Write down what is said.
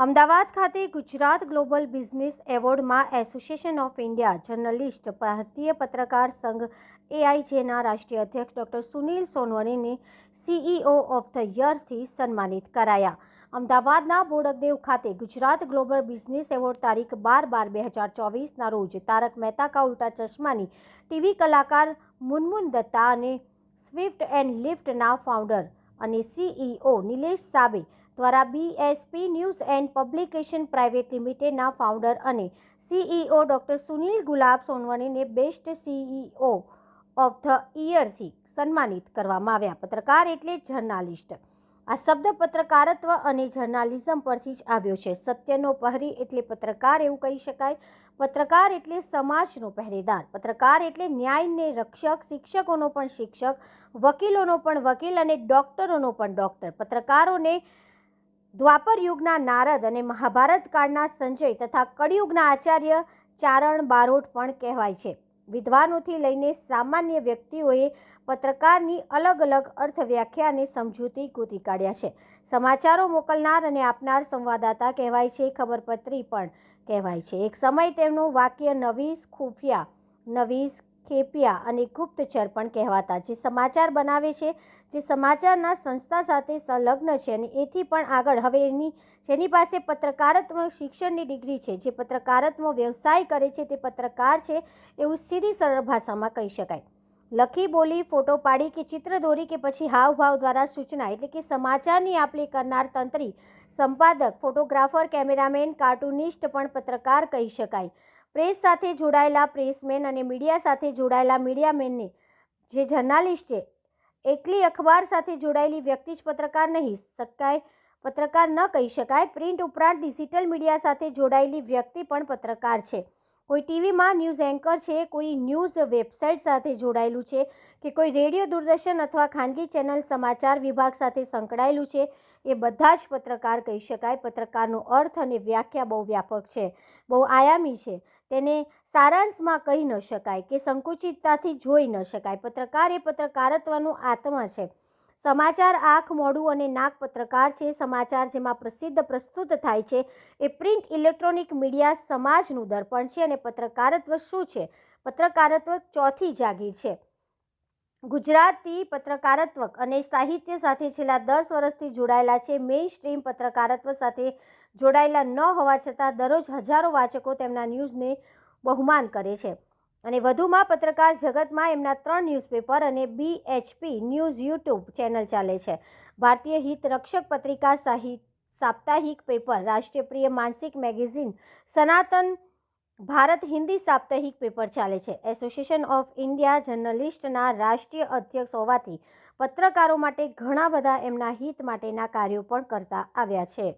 અમદાવાદ ખાતે Gujarat global business એવોર્ડમાં association of India journalist Bharatiya Patrakar Sangh એઆઈજેના રાષ્ટ્રીય અધ્યક્ષ ડોક્ટર સુનિલ સોનવણીને સીઈઓ ઓફ ધ યરથી સન્માનિત કરાયા. અમદાવાદના બોડકદેવ ખાતે ગુજરાત ગ્લોબલ બિઝનેસ એવોર્ડ તારીખ બાર બાર બે હજાર ચોવીસના રોજ તારક મહેતા કા ઉલ્ટા ચશ્માની ટીવી કલાકાર મુનમુન દત્તા અને સ્વિફ્ટ એન્ડ લિફ્ટના ફાઉન્ડર અને સીઈઓ નિલેશ સાબે દ્વારા BSP news and publication private લિમિટેડના ફાઉન્ડર અને સીઈઓ ડૉક્ટર સુનિલ ગુલાબ સોનવણીને બેસ્ટ સીઈઓ ઓફ ધ ઇયરથી સન્માનિત કરવામાં આવ્યા. પત્રકાર એટલે જર્નાલિસ્ટ. આ શબ્દ પત્રકારત્વ અને જર્નાલિઝમ પરથી જ આવ્યો છે. સત્યનો પહેરી એટલે પત્રકાર એવું કહી શકાય. પત્રકાર એટલે સમાજનો પહેરેદાર. પત્રકાર એટલે ન્યાયને રક્ષક, શિક્ષકોનો પણ શિક્ષક, વકીલોનો પણ વકીલ અને ડૉક્ટરોનો પણ ડૉક્ટર પત્રકારોને દ્વાપર યુગના નારદ અને મહાભારત કાળના સંજય તથા કળિયુગના આચાર્ય ચારણ બારોટ પણ કહેવાય છે. વિદ્વાનોથી લઈને સામાન્ય વ્યક્તિઓએ પત્રકારની અલગ અલગ અર્થ વ્યાખ્યા અને સમજૂતી ગોતી કાઢ્યા છે. સમાચારો મોકલનાર અને આપનાર સંવાદદાતા કહેવાય છે, ખબરપત્રી પણ કહેવાય છે. એક સમય તેમનું વાક્ય નવીસ ખુફિયા, નવીસ ખેપિયા અને ગુપ્તચર પણ કહેવાતા, જે સમાચાર બનાવે છે, જે સમાચારના સંસ્થા સાથે સંલગ્ન છે અને એથી પણ આગળ હવે એની, જેની પાસે પત્રકારત્વ શિક્ષણની ડિગ્રી છે, જે પત્રકારત્વ વ્યવસાય કરે છે, તે પત્રકાર છે, એવું સીધી સરળ ભાષામાં કહી શકાય. લખી, બોલી, ફોટો પાડી કે ચિત્ર દોરી કે પછી હાવભાવ દ્વારા સૂચના, એટલે કે સમાચારની આપલે કરનાર તંત્રી, સંપાદક, ફોટોગ્રાફર, કેમેરામેન, કાર્ટુનિસ્ટ પણ પત્રકાર કહી શકાય. પ્રેસ સાથે જોડાયેલા પ્રેસમેન અને મીડિયા સાથે જોડાયેલા મીડિયામેનને જે જર્નાલિસ્ટ છે, એકલી અખબાર સાથે જોડાયેલી વ્યક્તિ જ પત્રકાર નહીં, શકાય, પત્રકાર ન કહી શકાય. પ્રિન્ટ ઉપરાંત ડિજિટલ મીડિયા સાથે જોડાયેલી વ્યક્તિ પણ પત્રકાર છે. કોઈ ટીવીમાં ન્યૂઝ એન્કર છે, કોઈ ન્યૂઝ વેબસાઇટ સાથે જોડાયેલું છે કે કોઈ રેડિયો દૂરદર્શન અથવા ખાનગી ચેનલ સમાચાર વિભાગ સાથે સંકળાયેલું છે, એ બધા જ પત્રકાર કહી શકાય. પત્રકારનો અર્થ અને વ્યાખ્યા બહુ વ્યાપક છે, બહુ આયામી છે. તેને સારાંશમાં કહી ન શકાય કે સંકુચિતતાથી જોઈ ન શકાય. પત્રકાર એ પત્રકારત્વનું આત્મા છે. સમાચાર આંખ, મોઢું અને નાક પત્રકાર છે. સમાચાર જેમાં પ્રસિદ્ધ, પ્રસ્તુત થાય છે એ પ્રિન્ટ ઇલેક્ટ્રોનિક મીડિયા સમાજનું દર્પણ છે અને પત્રકારત્વ શું છે? પત્રકારત્વ ચોથી જાગીર છે. ગુજરાતી પત્રકારત્વ અને સાહિત્ય સાથે છેલ્લા દસ વર્ષથી જોડાયેલા છે. મેઇન સ્ટ્રીમ પત્રકારત્વ સાથે જોડાયેલા ન હોવા છતાં દરરોજ હજારો વાચકો તેમના ન્યૂઝને બહુમાન કરે છે અને વધુમાં પત્રકાર જગતમાં એમના ત્રણ ન્યૂઝપેપર અને બીએચપી ન્યૂઝ યુટ્યુબ ચેનલ ચાલે છે. ભારતીય હિત રક્ષક પત્રિકા સાહિત સાપ્તાહિક પેપર રાષ્ટ્રીય પ્રિય માનસિક મેગેઝિન, સનાતન ભારત હિન્દી સાપ્તાહિક પેપર ચાલે છે. એસોસિએશન ઓફ ઇન્ડિયા જર્નલિસ્ટના રાષ્ટ્રીય અધ્યક્ષ હોવાથી પત્રકારો માટે ઘણા બધા એમના હિત માટેના કાર્યો પણ કરતા આવ્યા છે.